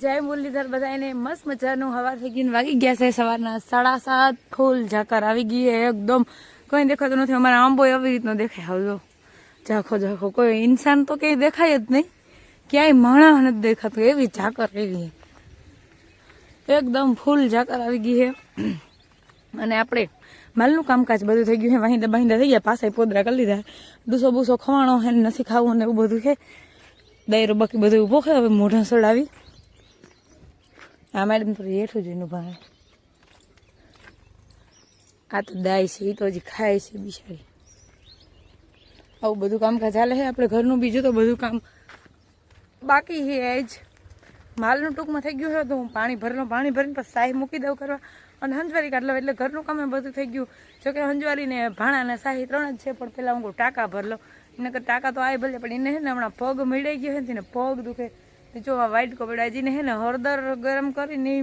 જય મુરલીધર બધાને મસ્ત મજાનું હવા થઈ ગયું વાગી ગયા છે સવારના સાડા સાત. ફૂલ ઝાકર આવી ગઈ છે એકદમ. કોઈ દેખાતું નથી, અમારા આંબો એવી રીતનો દેખાય. આવ્યો ઝાખો ઝાખો, કોઈ ઇન્સાન તો ક્યાંય દેખાય જ નહીં. ક્યાંય માણા નથી દેખાતું, એવી ઝાકર એવી એકદમ ફૂલ ઝાકર આવી ગઈ છે. અને આપણે માલનું કામકાજ બધું થઈ ગયું છે, વાહિંદા બાહિંદા થઈ ગયા પાસે પોદરા કરી લીધા. ડૂસો બૂસો ખવાણો હે નથી ખાવું ને એવું બધું છે. દાયરો બાકી બધું ઊભો છે, હવે મોઢા સડાવી આ મેડમ તો હેઠું જોઈને ભાઈ. આ તો દાય છે એ તો હજી ખાય છે બિચારી. આવું બધું કામકાજ ચાલે છે? આપણે ઘરનું બીજું તો બધું કામ બાકી છે એ જ માલનું ટૂંકમાં થઈ ગયું છે, તો હું પાણી ભરેલો, પાણી ભરીને પછી સાહી મૂકી દઉં કરવા. અને હંજવારી કાઢ એટલે ઘરનું કામ બધું થઈ ગયું. જોકે હંજવારીને ભાણા અને સાહી ત્રણ જ છે, પણ પહેલાં હું ટાંકા ભરલો. એને ટાંકા તો આવી ભલે, પણ એને છે ને હમણાં પગ મળી ગયો છે ને પગ દુખે. જો આ વ્હાઈટ કપડાજીને હે ને હળદર ગરમ કરીને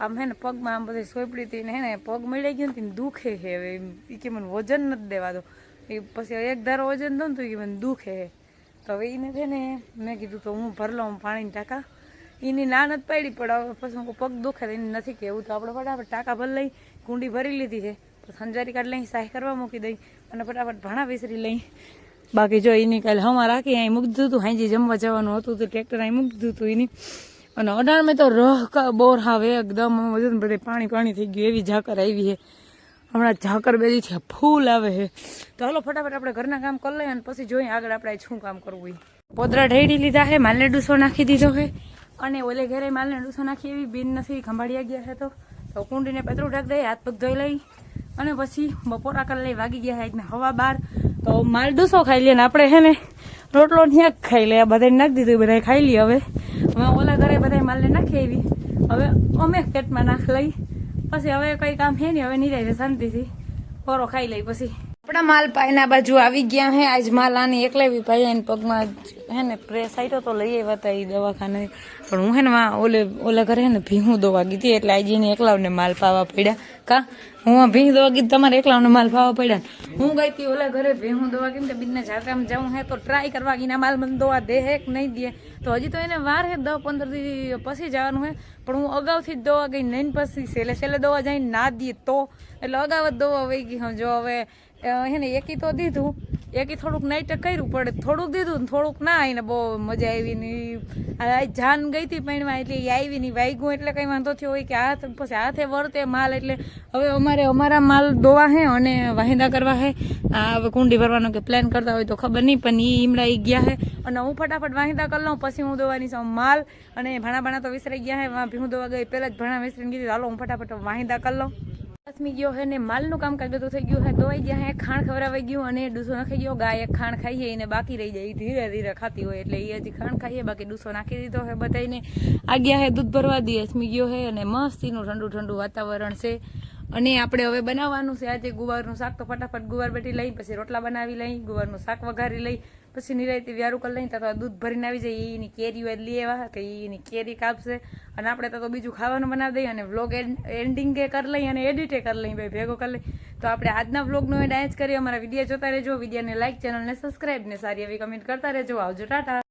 આમ હે ને પગમાં આમ બધી સોપડી હતી ને હે ને પગ મળી ગયો ને દુખે છે હવે. એ કે મને વજન નથી દેવા દો. એ પછી એક ધારો વજન દઉં તો એ મને દુખે છે તો હવે એને છે ને મેં કીધું તો હું ભરલો, હું પાણીની ટાંકા. એની ના નથી પાડી, પણ હવે પછી હું પગ દુખે એને નથી કહેવું તો આપણે ફટાફટ ટાંકા ભરી લઈ, કુંડી ભરી લીધી છે. સંજારી કાઢ લઈ, સાહી કરવા મૂકી દઈ અને ફટાફટ ભાણા વિસરી લઈ. બાકી જો એની કાલે હમણાં રાખી અહીં મૂકી દીધું હાંજી જમવા જવાનું હતું તો ટ્રેક્ટર અહીં મૂકી દીધું હતું એની અને અઢારમાં તો રહ બોર આવે એકદમ બધું બધે પાણી પાણી થઈ ગયું, એવી ઝાકર આવી છે હમણાં ઝાકર બેલી છે ફૂલ આવે છે તો હાલો ફટાફટ આપણે ઘરના કામ કરી લઈએ અને પછી જોઈએ આગળ આપણે શું કામ કરવું હોય પોદરા ઢેડી લીધા છે માલને ડૂસો નાખી દીધો છે અને ઓલે ઘરે માલને ડૂસો નાખી એવી બિન નથી ખંભાળિયા ગયા છે તો. તો કુંડીને પેતરું ઢાંક દઈ હાથ પગ ધોઈ લઈ. અને પછી બપોરા આકાર લઈ, વાગી ગયા છે હવા બાર. તો માલ ડૂસો ખાઈ લઈએ ને આપણે હે ને રોટલો ત્યાં ખાઈ લે. બધા નાખી દીધું બધા ખાઈ લઈએ હવે. હવે ઓલા ઘરે બધા માલને નાખી આવી હવે અમે પેટમાં નાખ લઈ. પછી હવે કઈ કામ છે નહીં, હવે નિરાય શાંતિથી. ફોરો ખાઈ લઈ પછી. આપણા માલ પાયના બાજુ આવી ગયા હે. આજ માલ આની એકલેવી ભાઈ એને પગમાં હે ને પ્રેસ આવ્યો તો લઈ આવ્યા હતા એ દવાખાને. પણ હું હે ને ઓલે ઓલા ઘરે હે ને ભીહું દવા ગીતી એટલે આજે એને એકલાવને માલ પાવા પડ્યા. કા? હું ભીહ દવા ગીત તમારે એકલાવને માલ પાવા પડ્યા. હું ગઈ હતી ઓલા ઘરે ભીહું દવા કેમ કે બિનને ઝાકામાં જવું હે તો ટ્રાય કરવા ગીના માલ મને દવા દે હે કે નહીં દે. તો હજી તો એને વાર હે દસ પંદરથી પછી જવાનું હે. પણ હું અગાઉથી જ દવા ગઈ નહીં પછી છેલ્લે છેલ્લે દવા જઈને ના દઈએ તો. એટલે અગાઉ જ દવા વહી ગઈ જો હવે હે ને એકી તો દીધું. એકી થોડુંક નાઈટ કર્યું, પણ થોડુંક દીધું ને થોડુંક ના આવીને બહુ મજા આવી ને જાન ગઈ હતી પૈણમાં, એટલે એ આવી નહીં વાઈગું એટલે કંઈ વાંધો થયો હોય કે હાથ, પછી હાથે વળતે માલ, એટલે હવે અમારે, અમારા માલ દોવા હે અને વાહિંદા કરવા હે. હવે કુંડી ભરવાનો કે પ્લાન કરતા હોય તો ખબર નહીં, પણ એ ઈમડા એ ગયા હે. અને હું ફટાફટ વાહિંદા કરી લઉં, પછી હું દોવાની છું માલ. અને ભાણા ભાણા તો વિસરાઈ ગયા હે હું દોવા ગઈ, પહેલાં જ ભાણા વિસરીને કીધું, હાલો, હું ફટાફટ વાહિંદા કરી લઉં. હાથમી ગયો હે ને માલનું કામકાજ બધું થઈ ગયું હે ધોવાઈ ગયા હે ખાણ ખવડાવાઈ ગયું અને ડૂસો નાખી ગયો. ગાય એક ખાણ ખાઈએ એને બાકી રહી જાય. ધીરે ધીરે ખાતી હોય એટલે એ હજી ખાણ ખાઈએ બાકી ડૂસો નાખી દીધો હે બધાને આ ગયા હે દૂધ ભરવા દી. હસમી ગયો હે અને મસ્તીનું ઠંડુ ઠંડુ વાતાવરણ છે. અને આપણે હવે બનાવવાનું છે. આજે ગુવારનું શાક તો ફટાફટ ગુવાર બેટી લઈ, પછી રોટલા બનાવી લઈ, ગુવારનું શાક વઘારી લઈ, પછી નિરાયતી વ્યારું કરી લઈ તો દૂધ ભરીને આવી જાય. એની કેરી હોય લઈ એવા કે એની કેરી કાપશે. અને આપણે તો બીજું ખાવાનું બનાવી દઈએ અને વ્લોગ એન્ડિંગે કરી લઈ અને એડિટે કરી લઈ ભાઈ ભેગો કરી લઈ તો આપણે આજના વ્લોગનો એડ જ કરીએ. અમારા વીડિયો જોતા રહેજો. વિડીયોને લાઇક ચેનલને સબસ્ક્રાઈબ ને સારી એવી કમેન્ટ કરતા રહેજો. આવજો, ટાટા.